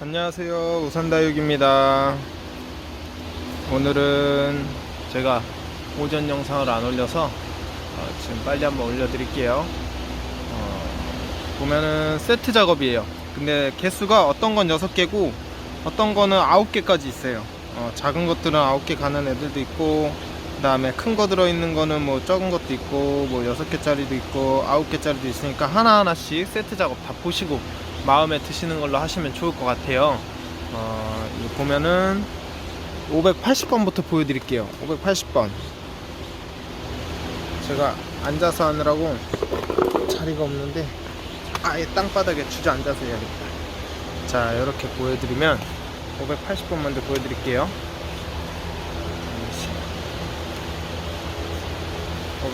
안녕하세요. 우산다육입니다. 오늘은 제가 오전 영상을 안 올려서 어, 지금 빨리 한번 올려드릴게요. 어, 보면은 세트 작업이에요. 근데 개수가 어떤 건 6개고 어떤 거는 9개까지 있어요. 어, 작은 것들은 9개 가는 애들도 있고 그 다음에 큰 거 들어있는 거는 뭐 적은 것도 있고 뭐 6개짜리도 있고 9개짜리도 있으니까 하나하나씩 세트 작업 다 보시고 마음에 드시는 걸로 하시면 좋을 것 같아요. 어, 이 보면은 580번부터 보여드릴게요. 580번. 제가 앉아서 하느라고 자리가 없는데 아예 땅바닥에 주저앉아서 해야겠다. 자 이렇게 보여드리면 580번 먼저 보여드릴게요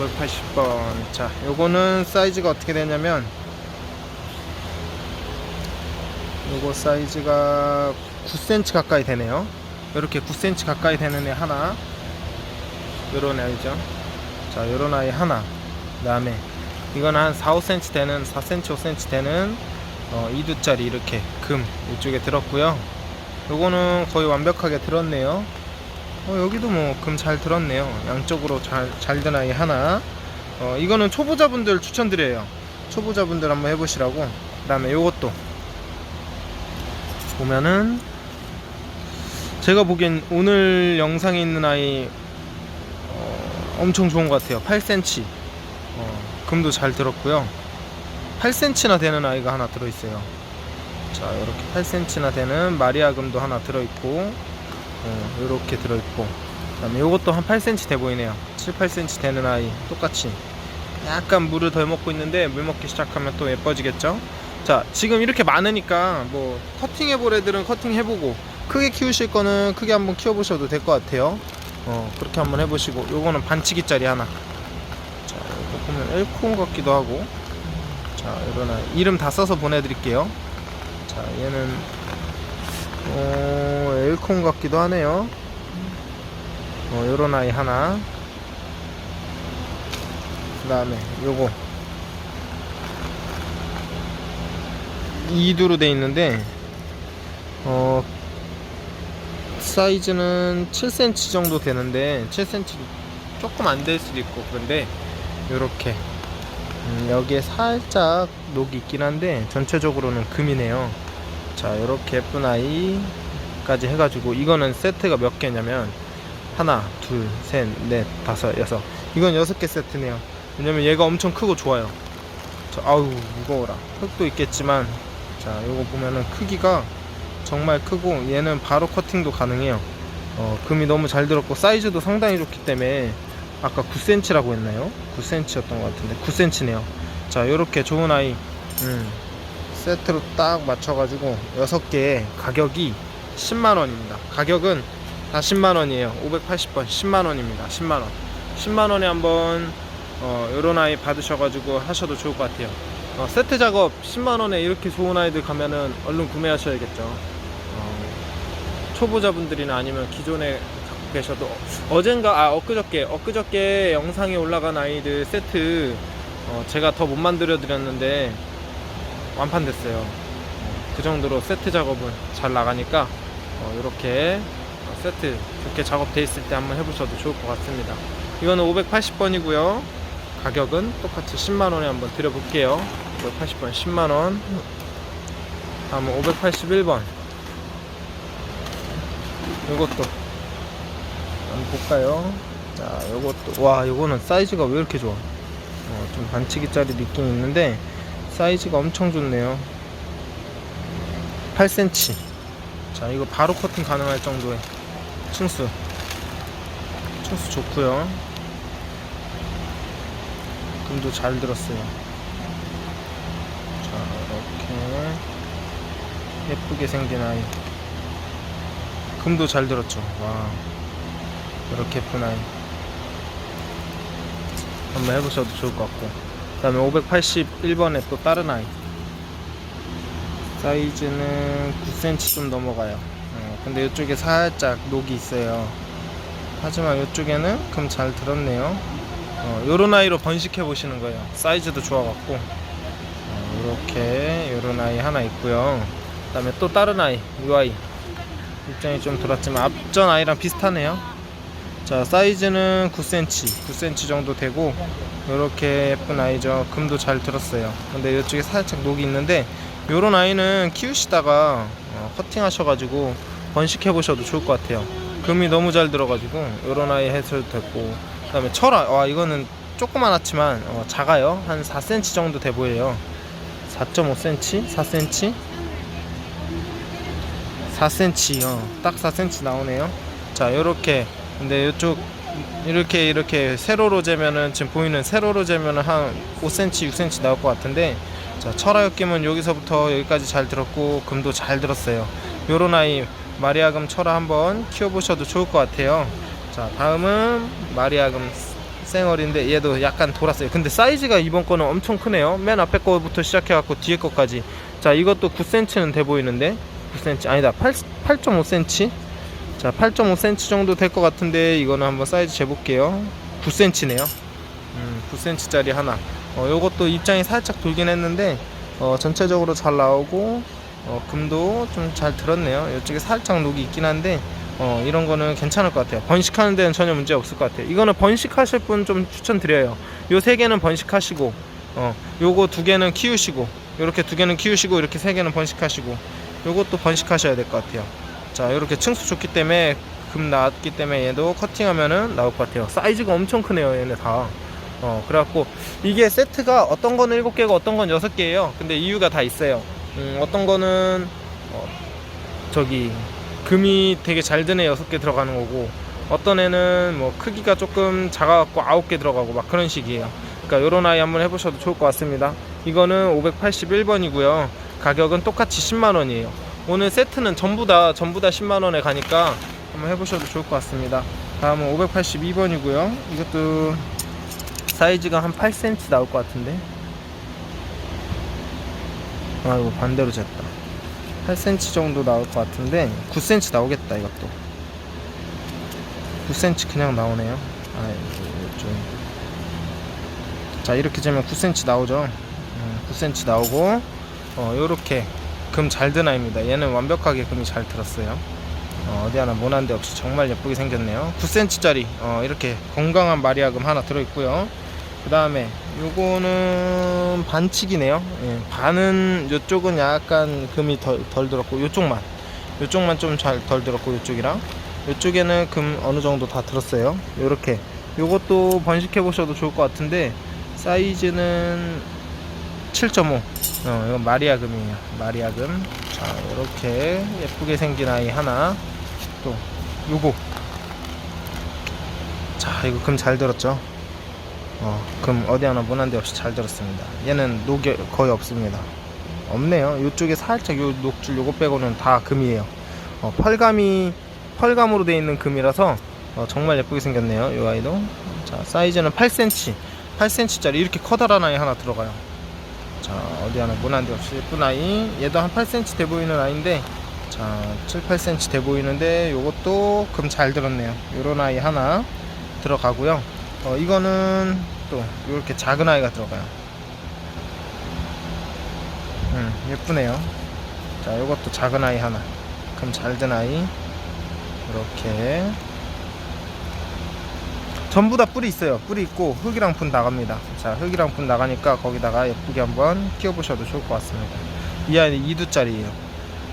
580번. 자 요거는 사이즈가 어떻게 되냐면 요거 사이즈가 9cm 가까이 되네요. 이렇게 9cm 가까이 되는 애 하나. 요런 애죠. 자 요런 아이 하나. 그 다음에 이건 한 4, 5cm 되는 4cm, 5cm 되는 어, 2두짜리 이렇게 금 이쪽에 들었고요. 요거는 거의 완벽하게 들었네요 어, 여기도 뭐 금 잘 들었네요. 양쪽으로 잘 잘 든 아이 하나. 어, 이거는 초보자분들 추천드려요. 초보자분들 한번 해보시라고. 그 다음에 요것도. 보면은 제가 보기엔 오늘 영상에 있는 아이 어, 엄청 좋은 것 같아요. 8cm 어, 금도 잘 들었고요. 8cm나 되는 아이가 하나 들어있어요. 자 이렇게 8cm나 되는 마리아 금도 하나 들어있고 어, 이렇게 들어있고. 그 다음에 이것도 한 8cm 돼 보이네요. 7, 8cm 되는 아이 똑같이. 약간 물을 덜 먹고 있는데 물 먹기 시작하면 또 예뻐지겠죠? 자 지금 이렇게 많으니까 뭐 커팅 해 볼 애들은 커팅 해보고 크게 키우실 거는 크게 한번 키워보셔도 될 것 같아요. 어 그렇게 한번 해보시고 요거는 반치기짜리 하나. 자 이거 보면 엘콘 같기도 하고. 자 이런 이름 다 써서 보내드릴게요. 자 얘는 어 엘콘 같기도 하네요. 어 요런 아이 하나. 그 다음에 요거. 이두로 돼 있는데 어 사이즈는 7cm 정도 되는데 7cm 조금 안 될 수도 있고 그런데 요렇게. 음, 여기에 살짝 녹이 있긴 한데 전체적으로는 금이네요 자 요렇게 예쁜 아이까지 해가지고 이거는 세트가 몇 개냐면 하나 둘셋넷 다섯 여섯. 이건 여섯 개 세트네요. 왜냐면 얘가 엄청 크고 좋아요. 자, 아우 무거워라. 흙도 있겠지만 자 요거 보면은 크기가 정말 크고 얘는 바로 커팅도 가능해요. 어, 금이 너무 잘 들었고 사이즈도 상당히 좋기 때문에 아까 9cm라고 했나요? 9cm였던 것 같은데 9cm네요. 자 요렇게 좋은 아이. 음, 세트로 딱 맞춰가지고 6개에 가격이 10만원입니다. 가격은 다 10만원이에요. 580번 10만원입니다. 10만원. 10만원에 한번 어, 요런 아이 받으셔가지고 하셔도 좋을 것 같아요. 어, 세트 작업 10만원에 이렇게 좋은 아이들 가면은 얼른 구매하셔야겠죠. 어, 초보자분들이나 아니면 기존에 갖고 계셔도 어젠가 아 엊그저께 엊그저께 영상에 올라간 아이들 세트 어, 제가 더 못 만들어 드렸는데 완판됐어요. 어, 그 정도로 세트 작업은 잘 나가니까 어, 이렇게 어, 세트 좋게 작업돼 있을 때 한번 해보셔도 좋을 것 같습니다. 이거는 580번이고요. 가격은 똑같이 10만원에 한번 드려볼게요. 580번 10만원. 다음은 581번. 요것도 한번 볼까요? 자 요것도. 와 요거는 사이즈가 왜 이렇게 좋아? 어, 좀 반치기짜리도 있긴 있는데 사이즈가 엄청 좋네요. 8cm 자 이거 바로 커팅 가능할 정도의 층수. 층수 좋고요. 금도 잘 들었어요. 자 이렇게 예쁘게 생긴 아이. 금도 잘 들었죠. 와 이렇게 예쁜 아이. 한번 해보셔도 좋을 것 같고 그 다음에 581번에 또 다른 아이 사이즈는 9cm 좀 넘어가요 어, 근데 이쪽에 살짝 녹이 있어요 하지만 이쪽에는 금 잘 들었네요 어, 요런 아이로 번식해 보시는 거예요. 사이즈도 좋아갖고 어, 이렇게 요런 아이 하나 있고요. 그 다음에 또 다른 아이, 이 아이 입장이 좀 돌았지만 앞전 아이랑 비슷하네요. 자 사이즈는 9cm, 9cm 정도 되고 이렇게 예쁜 아이죠. 금도 잘 들었어요. 근데 이쪽에 살짝 녹이 있는데 요런 아이는 키우시다가 어, 커팅 하셔가지고 번식해 보셔도 좋을 것 같아요. 금이 너무 잘 들어가지고 요런 아이 해서도 됐고 그 다음에 철아 와 이거는 조그만하지만 어, 작아요. 한 4cm 정도 돼 보여요. 4.5cm, 4cm, 4cm, 어, 딱 4cm 나오네요. 자, 요렇게. 근데 이쪽 이렇게 이렇게 세로로 재면은 지금 보이는 세로로 재면은 한 5cm, 6cm 나올 것 같은데 자, 철화 엮임은 여기서부터 여기까지 잘 들었고 금도 잘 들었어요. 요런 아이 마리아금 철화 한번 키워보셔도 좋을 것 같아요. 자, 다음은 마리아금 생얼인데 얘도 약간 돌았어요. 근데 사이즈가 이번 거는 엄청 크네요. 맨 앞에 거부터 시작해갖고 뒤에 거까지. 자, 이것도 9cm는 돼 보이는데 9cm 아니다 8 8.5cm. 자, 8.5cm 정도 될 것 같은데 이거는 한번 사이즈 재볼게요. 9cm네요. 음, 9cm짜리 하나. 어, 요것도 입장이 살짝 돌긴 했는데 어, 전체적으로 잘 나오고 어, 금도 좀 잘 들었네요. 이쪽에 살짝 녹이 있긴 한데 어, 이런 거는 괜찮을 것 같아요. 번식하는 데는 전혀 문제 없을 것 같아요. 이거는 번식하실 분 좀 추천드려요. 요 세 개는 번식하시고, 어, 요거 두 개는 키우시고, 요렇게 두 개는 키우시고, 이렇게 세 개는 번식하시고, 요것도 번식하셔야 될 것 같아요. 자, 이렇게 층수 좋기 때문에 금 나왔기 때문에 얘도 커팅하면은 나올 것 같아요. 사이즈가 엄청 크네요, 얘네 다. 어, 그래갖고 이게 세트가 어떤 거는 7개고 어떤 건 6개예요. 근데 이유가 다 있어요. 음, 어떤 거는 어, 저기 금이 되게 잘 드네 6개 들어가는 거고 어떤 애는 뭐 크기가 조금 작아갖고 9개 들어가고 막 그런 식이에요. 그러니까 요런 아이 한번 해보셔도 좋을 것 같습니다. 이거는 581번이고요. 가격은 똑같이 10만 원이에요. 오늘 세트는 전부 다 전부 다 10만 원에 가니까 한번 해보셔도 좋을 것 같습니다. 다음은 582번이고요. 이것도 사이즈가 한 8cm 나올 것 같은데. 아 이거 반대로 쟀다. 8cm 정도 나올 것 같은데 9cm 나오겠다 이것도. 9cm 그냥 나오네요. 아 이거 좀. 자 이렇게 재면 9cm 나오죠. 음, 9cm 나오고 어 요렇게 금 잘 든 아입니다. 얘는 완벽하게 금이 잘 들었어요. 어, 어디 하나 모난 데 없이 정말 예쁘게 생겼네요. 9cm짜리 어, 이렇게 건강한 마리아금 하나 들어있고요. 그 다음에 요거는 반칙이네요. 예, 반은 요쪽은 약간 금이 덜, 덜 들었고 요쪽만 요쪽만 좀 잘 덜 들었고 요쪽이랑 요쪽에는 금 어느 정도 다 들었어요. 요렇게 요것도 번식해 보셔도 좋을 것 같은데 사이즈는 7.5 어, 이건 마리아금이에요. 마리아금. 자, 이렇게 예쁘게 생긴 아이 하나. 또 요거. 자, 이거 금 잘 들었죠? 어, 금 어디 하나 무난데 없이 잘 들었습니다. 얘는 녹이 거의 없습니다. 없네요. 이쪽에 살짝 요 녹줄 요거 빼고는 다 금이에요. 어, 펄감이 펄감으로 되어 있는 금이라서 어, 정말 예쁘게 생겼네요. 이 아이도. 자, 사이즈는 8cm. 8cm짜리 이렇게 커다란 아이 하나 들어가요. 자 어디 하나 무난데 없이 예쁜 아이. 얘도 한 8cm 돼 보이는 아이인데 자 7, 8cm 돼 보이는데 요것도 금 잘 들었네요. 요런 아이 하나 들어가고요. 어 이거는 또 이렇게 작은 아이가 들어가요. 음 예쁘네요. 자 요것도 작은 아이 하나. 금 잘 든 아이. 이렇게 전부 다 뿔이 있어요. 뿔이 있고 흙이랑 분 나갑니다. 자, 흙이랑 분 나가니까 거기다가 예쁘게 한번 키워보셔도 좋을 것 같습니다. 이 아이는 2두짜리예요.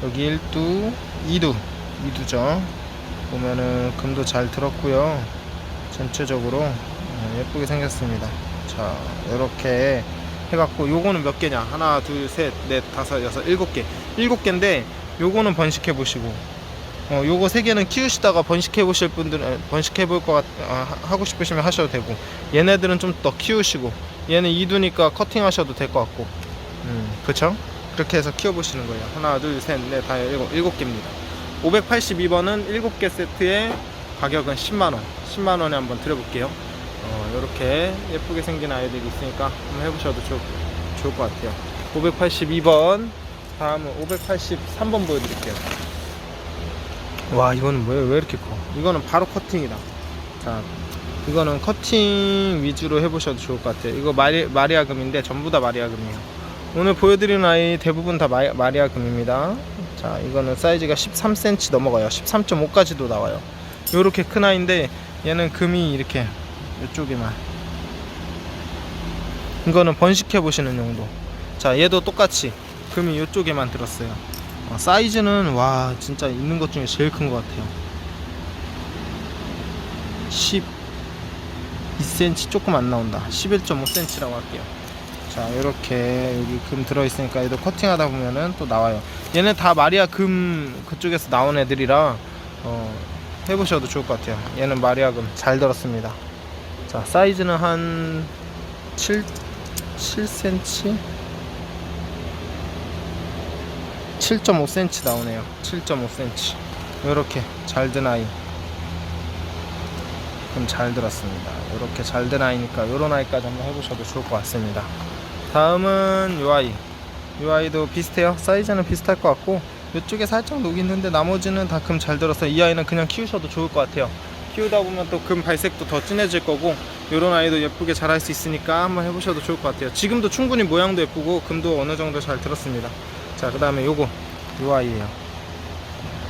여기 1두, 2두, 2두죠. 보면은 금도 잘 들었고요. 전체적으로 어, 예쁘게 생겼습니다. 자, 이렇게 해갖고 요거는 몇 개냐? 하나, 둘, 셋, 넷, 다섯, 여섯, 일곱 개. 일곱 개인데 요거는 번식해 보시고 어, 요거 세 개는 키우시다가 번식해 보실 분들은 번식해 볼것 같, 아, 하고 싶으시면 하셔도 되고. 얘네들은 좀 더 키우시고. 얘는 이두니까 커팅 하셔도 될 것 같고. 음, 그쵸? 그렇게 해서 키워 보시는 거예요. 하나 둘셋넷다 일곱 일곱 개입니다. 582번은 일곱 개 세트에 가격은 10만원. 10만원에 한번 드려볼게요. 어, 이렇게 예쁘게 생긴 아이들이 있으니까 한번 해보셔도 좋, 좋을 것 같아요. 582번 다음은 583번 보여드릴게요 와 이거는 뭐예요 왜 이렇게 커 이거는 바로 커팅이다 자 이거는 커팅 위주로 해보셔도 좋을 것 같아요. 이거 마리, 마리아금인데 전부 다 마리아금이에요. 오늘 보여드리는 아이 대부분 다 마리, 마리아금입니다. 자, 이거는 사이즈가 13cm 넘어가요. 13.5까지도 나와요. 요렇게 큰 아이인데 얘는 금이 이렇게 이쪽에만. 이거는 번식해 보시는 용도. 자, 얘도 똑같이 금이 이쪽에만 들었어요. 어, 사이즈는 와 진짜 있는 것 중에 제일 큰 것 같아요. 12cm 조금 안 나온다. 11.5cm라고 할게요. 자 이렇게 여기 금 들어있으니까 얘도 커팅하다 보면은 또 나와요. 얘는 다 마리아 금 그쪽에서 나온 애들이라 어, 해보셔도 좋을 것 같아요. 얘는 마리아 금 잘 들었습니다. 자 사이즈는 한 7, 7cm 7.5cm 나오네요. 7.5cm. 이렇게 잘 든 아이. 그럼 잘 들었습니다. 이렇게 잘 든 아이니까 이런 아이까지 한번 해보셔도 좋을 것 같습니다. 다음은 이 아이. 이 아이도 비슷해요. 사이즈는 비슷할 것 같고 이쪽에 살짝 녹이 있는데 나머지는 다 금 잘 들어서 이 아이는 그냥 키우셔도 좋을 것 같아요. 키우다 보면 또 금 발색도 더 진해질 거고 이런 아이도 예쁘게 자랄 수 있으니까 한번 해보셔도 좋을 것 같아요. 지금도 충분히 모양도 예쁘고 금도 어느 정도 잘 들었습니다. 자, 그 다음에 요거 요 아이예요.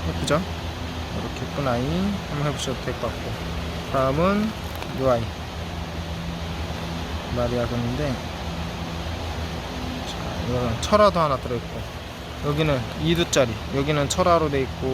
예쁘죠? 이렇게 예쁜 아이 한번 해보셔도 될 것 같고. 다음은 요 아이. 마리아 금인데 자, 이거는 철화도 하나 들어있고. 여기는 2두짜리. 여기는 철화로 돼 있고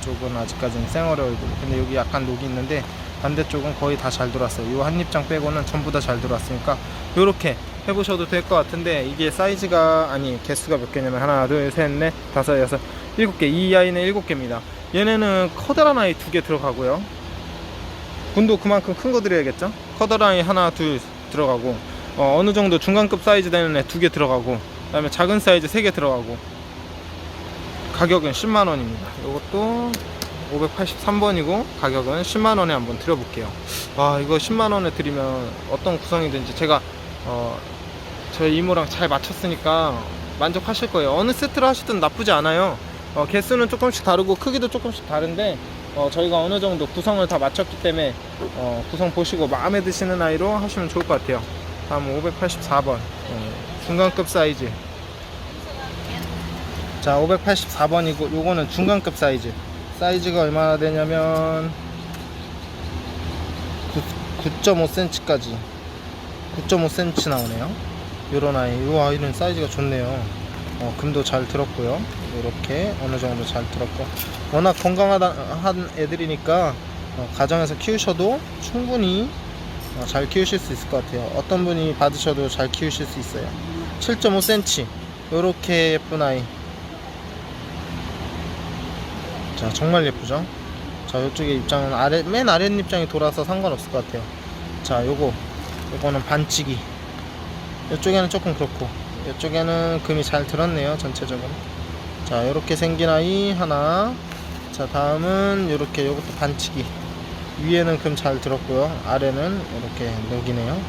이쪽은 아직까지는 생얼의 얼굴. 근데 여기 약간 녹이 있는데 반대쪽은 거의 다 잘 들어왔어요. 요한 입장 빼고는 전부 다 잘 들어왔으니까 요렇게 해보셔도 될 것 같은데 이게 사이즈가 아니 개수가 몇 개냐면 하나 둘셋넷 다섯 여섯 일곱 개 이 아이는 일곱 개입니다. 얘네는 커다란 아이 두 개 들어가고요. 군도 그만큼 큰 거 드려야겠죠? 커다란 아이 하나 둘 들어가고 어, 어느 정도 중간급 사이즈 되는 애 두 개 들어가고 그 다음에 작은 사이즈 세 개 들어가고. 가격은 10만원입니다. 이것도 583번이고 가격은 10만원에 한번 드려볼게요. 와 이거 10만원에 드리면 어떤 구성이든지 제가 어, 저희 이모랑 잘 맞췄으니까 만족하실 거예요. 어느 세트를 하시든 나쁘지 않아요. 어, 개수는 조금씩 다르고 크기도 조금씩 다른데 어, 저희가 어느 정도 구성을 다 맞췄기 때문에 어, 구성 보시고 마음에 드시는 아이로 하시면 좋을 것 같아요. 다음 584번. 어, 중간급 사이즈. 자 584번이고 요거는 중간급 사이즈. 사이즈가 얼마나 되냐면 9.5cm까지 9.5cm 나오네요. 요런 아이 요 아이는 사이즈가 좋네요. 어, 금도 잘 들었고요. 이렇게 어느 정도 잘 들었고. 워낙 건강한 애들이니까 어, 가정에서 키우셔도 충분히 어, 잘 키우실 수 있을 것 같아요. 어떤 분이 받으셔도 잘 키우실 수 있어요. 7.5cm 요렇게 예쁜 아이. 자 정말 예쁘죠? 자 이쪽에 입장은 아래 맨 아래 입장이 돌아서 상관없을 것 같아요. 자 요거 요거는 반치기 이쪽에는 조금 그렇고 이쪽에는 금이 잘 들었네요 전체적으로. 자 요렇게 생긴 아이 하나. 자 다음은 요렇게 요것도 반치기 위에는 금 잘 들었고요 아래는 이렇게 녹이네요.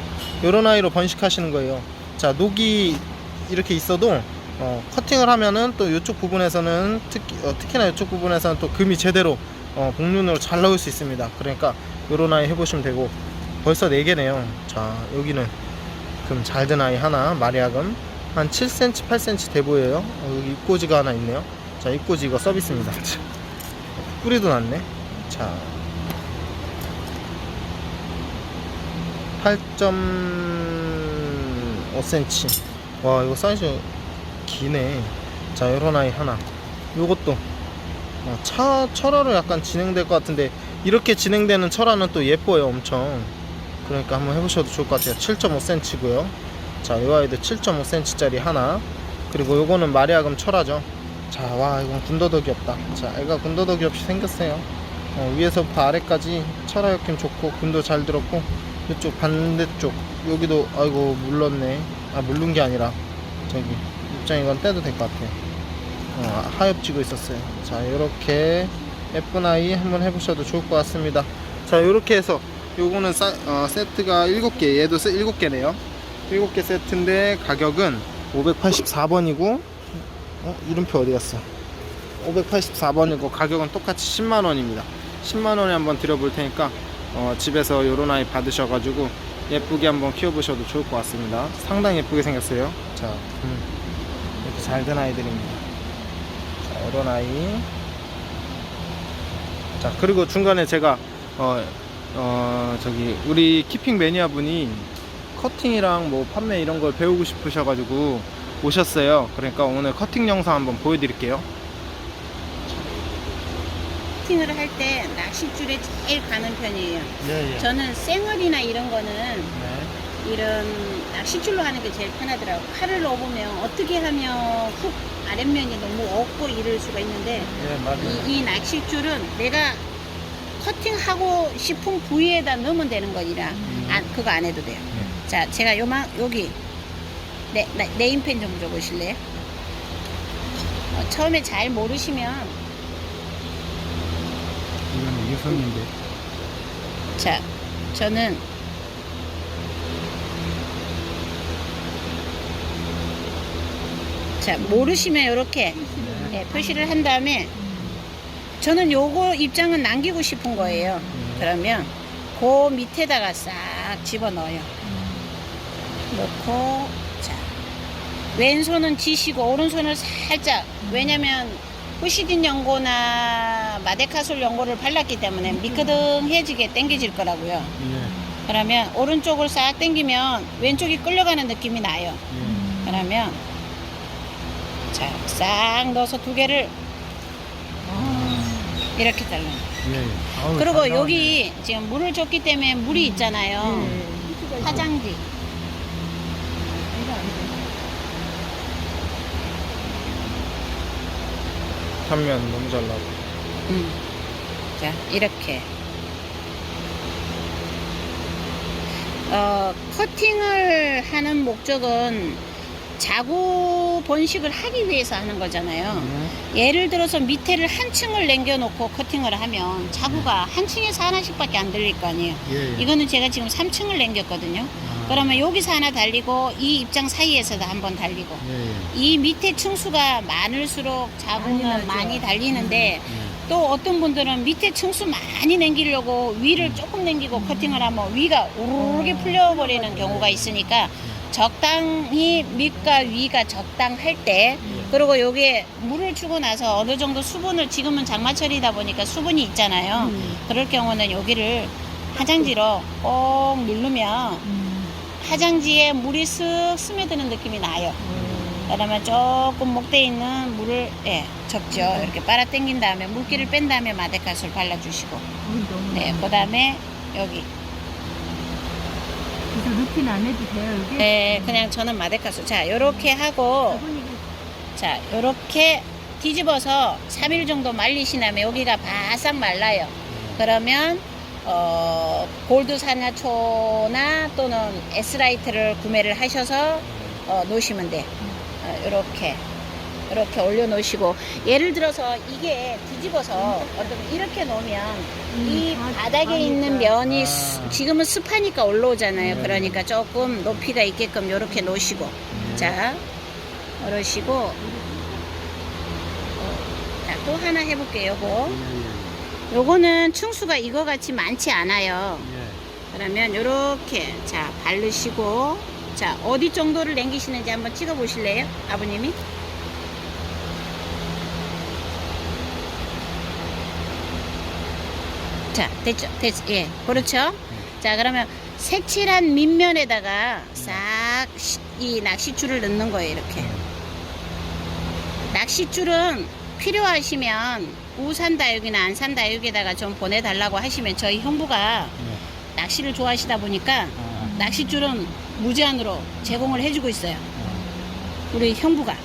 요런 아이로 번식하시는 거예요. 자 녹이 이렇게 있어도 어, 커팅을 하면은 또 이쪽 부분에서는 특히, 어, 특히나 이쪽 부분에서는 또 금이 제대로 어, 복륜으로 잘 나올 수 있습니다. 그러니까 요런 아이 해보시면 되고 벌써 4개네요. 자 여기는 금잘든 아이 하나 마리아금. 한 7cm 8cm 돼 보여요. 어, 여기 입꼬지가 하나 있네요. 자 입꼬지 이거 서비스입니다. 뿌리도 났네. 자. 8.5cm 와 이거 사이즈 기네. 자 요런 아이 하나. 요것도. 어, 차 철화로 약간 진행될 것 같은데 이렇게 진행되는 철화는 또 예뻐요 엄청 그러니까 한번 해보셔도 좋을 것 같아요. 7.5cm 고요. 자 요 아이도 7.5cm 짜리 하나. 그리고 요거는 마리아금 철화죠. 자 와 이건 군더더기 없다. 자 애가 군더더기 없이 생겼어요. 어, 위에서부터 아래까지 철화 역힘 좋고 금도 잘 들었고 이쪽 반대쪽 여기도 아이고 물렀네. 아 물른 게 아니라. 저기 입장 이건 떼도 될 것 같아요. 어, 하엽지고 있었어요. 자 이렇게 예쁜 아이 한번 해보셔도 좋을 것 같습니다. 자 이렇게 해서 요거는 사, 어, 세트가 7개 얘도 7개네요 7개 세트인데 가격은 584번이고 어? 이름표 어디 갔어 584번이고 가격은 똑같이 10만원입니다 10만원에 한번 드려볼 테니까 어, 집에서 요런 아이 받으셔가지고 예쁘게 한번 키워보셔도 좋을 것 같습니다. 상당히 예쁘게 생겼어요. 자, 음, 이렇게 잘 된 아이들입니다. 자, 요런 아이. 자, 그리고 중간에 제가 어, 어, 저기 우리 키핑 매니아 분이 커팅이랑 뭐 판매 이런 걸 배우고 싶으셔가지고 오셨어요. 그러니까 오늘 커팅 영상 한번 보여드릴게요. 커팅을 할 때 낚싯줄에 제일 가는 편이에요. 예, 예. 저는 생얼이나 이런 거는 네. 이런 낚싯줄로 하는 게 제일 편하더라고. 칼을 넣어보면 어떻게 하면 훅 아랫면이 너무 없고 이럴 수가 있는데 예, 맞아요. 이, 이 낚싯줄은 내가 커팅하고 싶은 부위에다 넣으면 되는 거니라 음. 안, 그거 안 해도 돼요. 네. 자, 제가 요만 여기 네, 네, 네임펜 좀 줘보실래요? 어, 처음에 잘 모르시면 이건 유선인데. 자, 저는 자 모르시면 이렇게 예, 표시를 한 다음에 저는 요거 입장은 남기고 싶은 거예요. 그러면 그 밑에다가 싹 집어 넣어요. 넣고 자 왼손은 지시고 오른손을 살짝 왜냐면 후시딘 연고나 마데카솔 연고를 발랐기 때문에 미끄덩해지게 당겨질 거라고요. 예. 그러면 오른쪽을 싹 당기면 왼쪽이 끌려가는 느낌이 나요. 예. 그러면 자 싹 넣어서 두 개를 이렇게 잘라. 예. 아우, 그리고 잘 여기 지금 물을 줬기 때문에 물이 있잖아요. 화장지. 나오네. 단면 너무 잘 나고. 음. 자, 이렇게. 어, 커팅을 하는 목적은 자구 번식을 하기 위해서 하는 거잖아요. 예를 들어서 밑에를 한 층을 남겨놓고 커팅을 하면 자구가 한 층에서 하나씩밖에 안 들릴 거 아니에요. 예. 이거는 제가 지금 3층을 남겼거든요. 아. 그러면 여기서 하나 달리고 이 입장 사이에서도 한 번 달리고 예. 예. 이 밑에 층수가 많을수록 자구는 많이 달리는데 예. 또 어떤 분들은 밑에 층수 많이 남기려고 위를 조금 남기고 커팅을 하면 위가 우르르게 풀려버리는 경우가 있으니까 적당히 밑과 위가 적당할 때 그리고 여기에 물을 주고 나서 어느 정도 수분을 지금은 장마철이다 보니까 수분이 있잖아요. 그럴 경우는 여기를 화장지로 꼭 누르면 화장지에 물이 쓱 스며드는 느낌이 나요. 그러면 조금 목대 있는 물을 예, 적죠. 이렇게 빨아 당긴 다음에 물기를 뺀 다음에 마데카솔 발라주시고. 네, 그 다음에 여기 그래서 루틴 안 해도 돼요, 여기? 네, 그냥 저는 마데카솔 자, 요렇게 하고 자, 요렇게 뒤집어서 3일 정도 말리시나면 여기가 바싹 말라요. 그러면 어, 골드 사냐초나 또는 S라이트를 구매를 하셔서 어, 놓으시면 돼 요. 어, 요렇게 이렇게 올려 놓으시고 예를 들어서 이게 뒤집어서 어떤 이렇게 놓으면 이 바닥에 있는 면이 수- 지금은 습하니까 올라오잖아요. 네. 그러니까 조금 높이가 있게끔 이렇게 놓으시고. 자 그러시고. 어, 자, 또 하나 해볼게요. 요거. 요거는 층수가 이거 같이 많지 않아요. 그러면 요렇게 자 바르시고. 자 어디 정도를 남기시는지 한번 찍어 보실래요 아버님이 자 됐죠? 됐 예. 그렇죠? 자 그러면 색칠한 밑면에다가 싹 이 낚싯줄을 넣는 거예요 이렇게. 낚싯줄은 필요하시면 우산 다육이나 안산 다육에다가 좀 보내달라고 하시면 저희 형부가 낚시를 좋아하시다 보니까 낚싯줄은 무제한으로 제공을 해주고 있어요. 우리 형부가.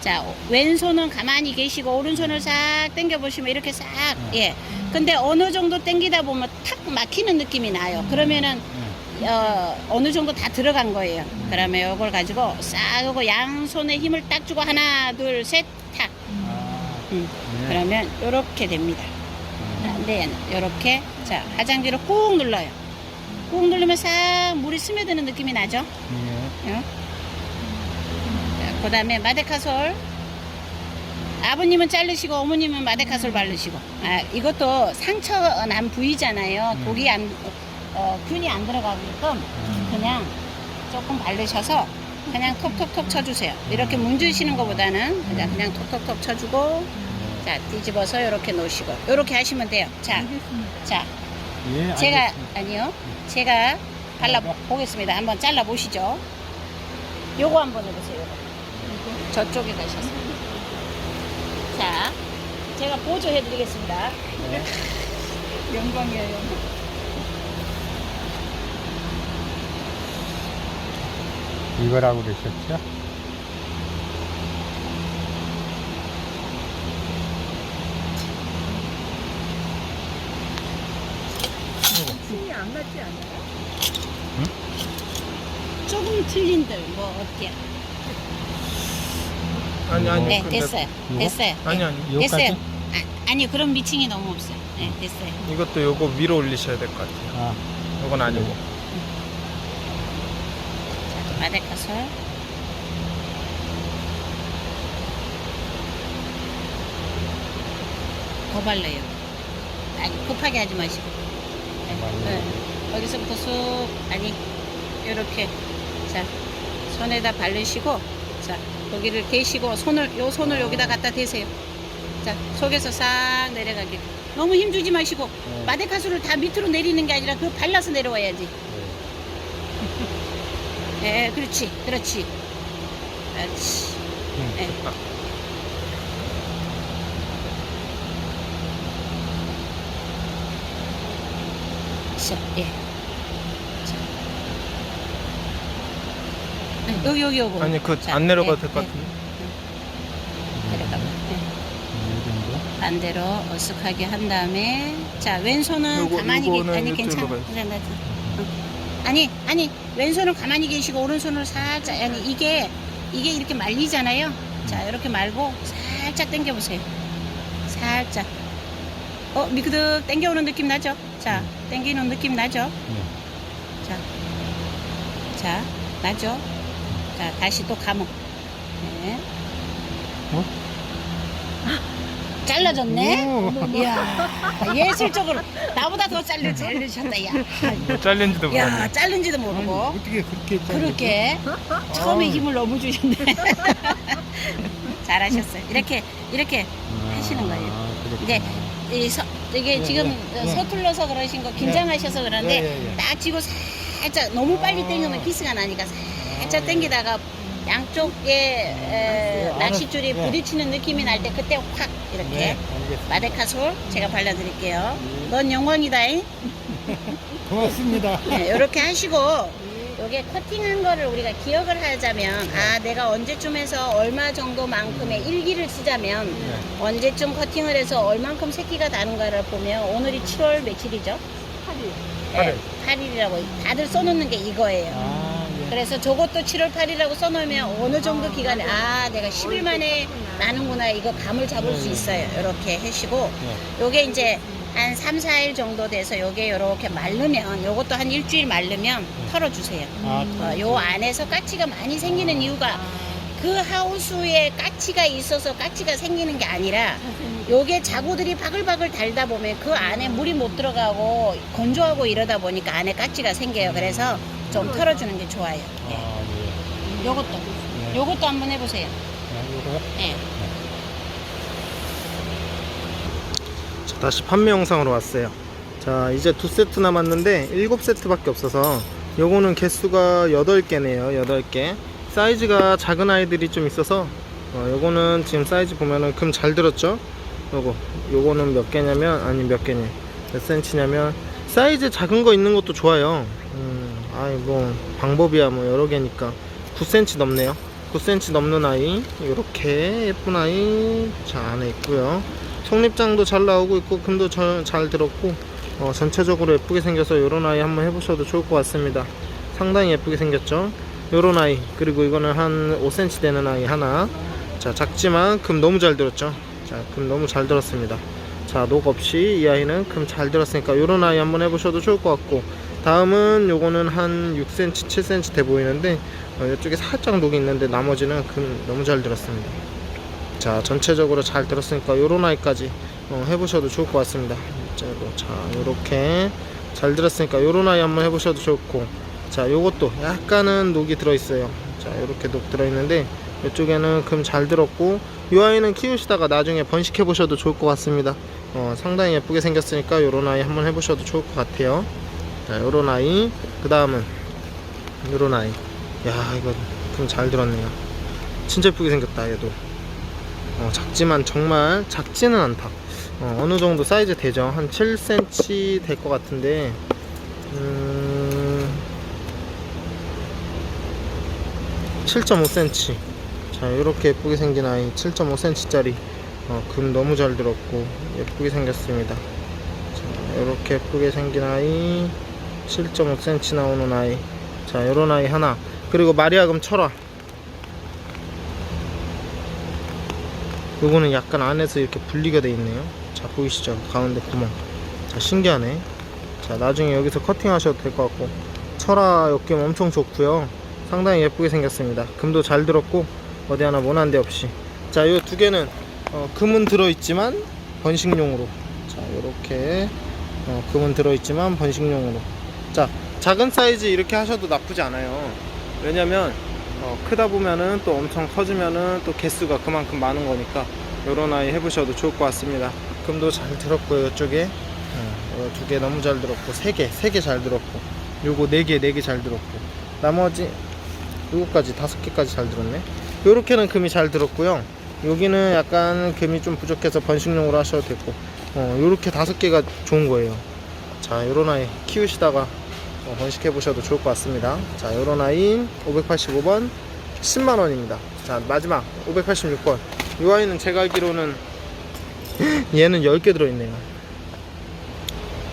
자, 왼손은 가만히 계시고 오른손을 싹 당겨 보시면 이렇게 싹 예. 근데 어느 정도 당기다 보면 탁 막히는 느낌이 나요. 그러면은 어, 어느 정도 다 들어간 거예요. 그러면 이걸 가지고 싹 하고 양손에 힘을 딱 주고 하나, 둘, 셋, 탁. 음. 그러면 이렇게 됩니다. 네, 이렇게 자 화장지로 꾹 눌러요. 꾹 누르면 싹 물이 스며드는 느낌이 나죠. 그 다음에 마데카솔 아버님은 자르시고 어머님은 마데카솔 바르시고. 아, 이것도 상처 난 부위잖아요. 음. 독이 안 어, 균이 안 들어가게끔 그냥 조금 바르셔서 그냥 톡톡톡 쳐주세요. 이렇게 문주시는 것보다는 그냥, 그냥 톡톡톡 쳐주고 자 뒤집어서 이렇게 놓으시고. 이렇게 하시면 돼요. 자, 알겠습니다. 자. 예, 제가 알겠습니다. 아니요. 제가 발라 보겠습니다. 한번 잘라 보시죠. 요거 한번 해보세요. 요거. 저쪽에 가셔서 자 제가 보조해 드리겠습니다 영광이에요. 영광. 이거라고 그러셨죠? 힘이 안 맞지 않아요? 조금 틀린들 뭐 어때요 아니 아니 네 근데 됐어요. 이거? 됐어요. 아니 아니 요까지? 됐어요. 아, 아니 그런 미칭이 너무 없어요. 네 됐어요. 이것도 요거 위로 올리셔야 될 것 같아요. 아, 요건 아니고. 자 마데카솔. 더 발라요. 아니 급하게 하지 마시고. 네. 여기서부터 쑥 아니 이렇게. 자 손에다 바르시고 자 여기를 대시고 손을 요 손을 여기다 갖다 대세요 자 속에서 싹 내려가게 너무 힘주지 마시고 네. 마데카수를 다 밑으로 내리는 게 아니라 그 발라서 내려와야지 네 그렇지 그렇지 그렇지 음. 네. 자, 예. 자. 네, 여기 여기 여기. 아니 그 자, 안 내려가도 네, 될것 네, 같은데. 네. 이 정도? 반대로 어쓱하게 한 다음에 자 왼손은 요거- 가만히 요거는 계, 아니 이쪽으로 괜찮아. 괜찮아, 괜찮아. 어. 아니 아니 왼손은 가만히 계시고 오른손을 살짝 아니 이게 이게 이렇게 말리잖아요 자 이렇게 말고 살짝 당겨 보세요 살짝 어 미끄덕 당겨오는 느낌 나죠 자 당기는 느낌 나죠 네. 자, 자 나죠 자 다시 또 감어 네. 어? 잘라졌네 오. 이야 예술적으로 나보다 더 잘르 잘르셨다 야. 뭐 잘린지도 야 모르네 자른지도 모르고 어떻게 그렇게 잘랐지? 그렇게 처음에 아우. 힘을 너무 주셨네 잘하셨어요 이렇게 이렇게 아, 하시는 거예요. 이제 이 서, 이게 예, 지금 예, 예. 서툴러서 그러신 거 긴장하셔서 그런데 예, 예, 예. 딱 쥐고 살짝 너무 빨리 아. 당기면 키스가 나니까 살짝 아, 당기다가 양쪽에 에, 낚싯줄이 예. 부딪히는 느낌이 날 때 그때 확 이렇게 네. 마데카솔 제가 발라드릴게요 넌 영광이다잉 고맙습니다. 네, 이렇게 하시고 요게 커팅한 거를 우리가 기억을 하자면 아 내가 언제쯤에서 얼마 정도만큼의 일기를 쓰자면 네. 언제쯤 커팅을 해서 얼만큼 새끼가 다는가를 보면 오늘이 7월 며칠이죠? 8일. 네, 8일이라고 다들 써놓는 게 이거예요. 아, 예. 그래서 저것도 7월 8일이라고 써놓으면 어느 정도 기간에 아 내가 10일 만에 나는구나 이거 감을 잡을 수 있어요. 이렇게 하시고 네. 요게 이제 한 3, 4일 정도 돼서 요게 이렇게 마르면 요것도 한 일주일 마르면 털어주세요. 아, 어, 요 안에서 까치가 많이 생기는 이유가 그 하우스에 까치가 있어서 까치가 생기는 게 아니라 요게 자구들이 바글바글 달다 보면 그 안에 물이 못 들어가고 건조하고 이러다 보니까 안에 까치가 생겨요. 그래서 좀 털어주는 게 좋아요. 예. 아, 예. 요것도 네. 요것도 한번 해보세요. 네, 요거요? 예. 자, 다시 판매 영상으로 왔어요. 자, 이제 두 세트 남았는데 일곱 세트밖에 없어서 요거는 개수가 8개네요. 8개. 사이즈가 작은 아이들이 좀 있어서 어, 요거는 지금 사이즈 보면은 금 잘 들었죠? 요거. 요거는 몇 개냐면 아니 몇 개냐. 몇 센치냐면 사이즈 작은 거 있는 것도 좋아요. 음, 아이 뭐 방법이야 뭐 여러 개니까. 9cm 넘네요. 9cm 넘는 아이 이렇게 예쁜 아이 자 안에 있고요. 속립장도 잘 나오고 있고 금도 저- 잘 들었고 어, 전체적으로 예쁘게 생겨서 요런 아이 한번 해보셔도 좋을 것 같습니다. 상당히 예쁘게 생겼죠? 요런 아이 그리고 이거는 한 5cm 되는 아이 하나. 자 작지만 금 너무 잘 들었죠? 자금 너무 잘 들었습니다. 자 녹 없이 이 아이는 금 잘 들었으니까 요런 아이 한번 해보셔도 좋을 것 같고 다음은 요거는 한 6cm 7cm 돼 보이는데 어, 이쪽에 살짝 녹이 있는데 나머지는 금 너무 잘 들었습니다. 자 전체적으로 잘 들었으니까 요런 아이까지 어, 해보셔도 좋을 것 같습니다. 자, 뭐, 자 요렇게 잘 들었으니까 요런 아이 한번 해보셔도 좋고. 자 요것도 약간은 녹이 들어있어요. 자 요렇게 녹 들어있는데 이쪽에는 금 잘 들었고 이 아이는 키우시다가 나중에 번식해 보셔도 좋을 것 같습니다. 어, 상당히 예쁘게 생겼으니까 요런 아이 한번 해보셔도 좋을 것 같아요 자 요런 아이. 그 다음은 요런 아이. 야 이거 금잘 들었네요. 진짜 예쁘게 생겼다 얘도. 어, 작지만 정말 작지는 않다. 어, 어느 정도 사이즈 되죠? 한 7cm 될 것 같은데. 음... 7.5cm 자 이렇게 예쁘게 생긴 아이 7.5cm 짜리. 어, 금 너무 잘 들었고 예쁘게 생겼습니다. 자 이렇게 예쁘게 생긴 아이 7.5cm 나오는 아이. 자 요런 아이 하나. 그리고 마리아금 철화 요거는 약간 안에서 이렇게 분리가 돼 있네요. 자 보이시죠? 가운데 구멍. 자 신기하네. 자 나중에 여기서 커팅 하셔도 될 것 같고. 철화 엮임 엄청 좋고요. 상당히 예쁘게 생겼습니다. 금도 잘 들었고 어디 하나 모난 데 없이. 자 요 두 개는 어, 금은 들어있지만 번식용으로. 자 요렇게 어, 금은 들어있지만 번식용으로 자 작은 사이즈 이렇게 하셔도 나쁘지 않아요. 왜냐면 어, 크다 보면은 또 엄청 커지면은 또 개수가 그만큼 많은 거니까 요런 아이 해보셔도 좋을 것 같습니다. 금도 잘 들었고요 이쪽에. 어, 두개 너무 잘 들었고 세 개 세 개 잘 들었고 요거 네 개 네 개 잘 들었고 나머지 요거까지 다섯 개까지 잘 들었네. 요렇게는 금이 잘 들었고요. 여기는 약간 금이 좀 부족해서 번식용으로 하셔도 되고 어, 요렇게 다섯 개가 좋은 거예요. 자 요런 아이 키우시다가 어, 번식해 보셔도 좋을 것 같습니다. 자 요런 아이 585번 10만원입니다. 자 마지막 586번. 이 아이는 제가 알기로는 얘는 10개 들어있네요.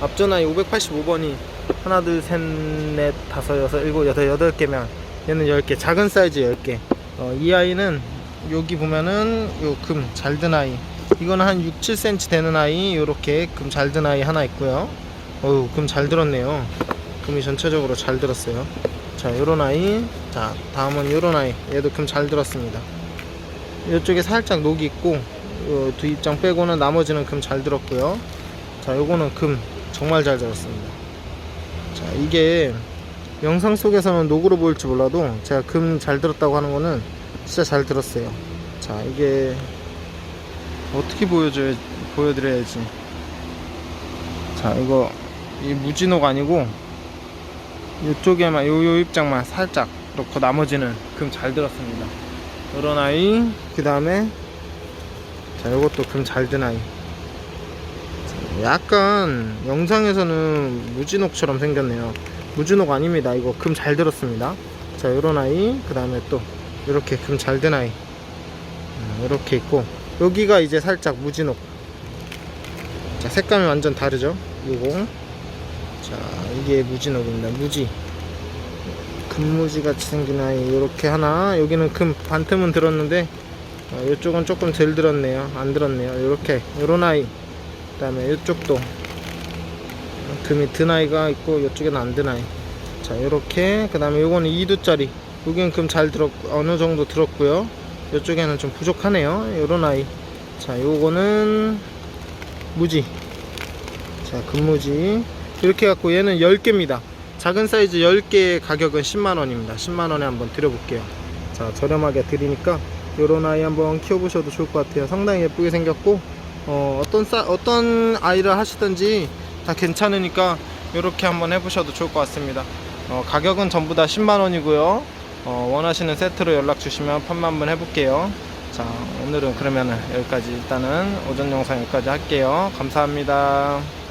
앞전 아이 585번이 하나 둘셋넷 다섯 여섯 일곱 여덟 여덟 개면 얘는 10개 작은 사이즈 10개. 어, 이 아이는 여기 보면은 요 금 잘 든 아이. 이거는 한 6, 7cm 되는 아이. 요렇게 금 잘 든 아이 하나 있고요. 어우 금 잘 들었네요 금이 전체적으로 잘 들었어요. 자 요런 아이. 자 다음은 요런 아이. 얘도 금 잘 들었습니다. 이쪽에 살짝 녹이 있고 요두 입장 빼고는 나머지는 금 잘 들었고요. 자 요거는 금 정말 잘 들었습니다. 자 이게 영상 속에서는 녹으로 보일지 몰라도 제가 금 잘 들었다고 하는 거는 진짜 잘 들었어요. 자 이게 어떻게 보여줘야 보여드려야지. 자 이거 이 무진옥 아니고 이쪽에만 요, 요 입장만 살짝 놓고 나머지는 금 잘 들었습니다. 요런 아이 그 다음에 자 요것도 금 잘 든 아이. 자, 약간 영상에서는 무진옥처럼 생겼네요. 무진옥 아닙니다. 이거 금 잘 들었습니다. 자 요런 아이 그 다음에 또 이렇게 금 잘 든 아이. 이렇게 있고 여기가 이제 살짝 무진옥. 자 색감이 완전 다르죠? 요거 자 이게 무진옥입니다 무지. 금무지 같이 생긴 아이 이렇게 하나? 여기는 금 반틈은 들었는데 어, 이쪽은 조금 덜 들었네요. 안 들었네요. 이렇게 요런 아이. 그 다음에 이쪽도. 금이 든 아이가 있고 이쪽에는 안 든 아이. 자 이렇게. 그 다음에 요거는 2두짜리. 여기는 금 잘 들었 어느 정도 들었고요. 이쪽에는 좀 부족하네요 요런 아이. 자 요거는 무지. 자 금무지 이렇게 갖고 얘는 10개입니다. 작은 사이즈 10개 가격은 10만원입니다. 10만원에 한번 드려볼게요. 자 저렴하게 드리니까 요런 아이 한번 키워보셔도 좋을 것 같아요. 상당히 예쁘게 생겼고 어, 싸, 어떤 아이를 하시든지 다 괜찮으니까 이렇게 한번 해보셔도 좋을 것 같습니다. 어, 가격은 전부 다 10만원이고요. 어, 원하시는 세트로 연락 주시면 판매 한번 해볼게요. 자 오늘은 그러면은 여기까지. 일단은 오전 영상 여기까지 할게요. 감사합니다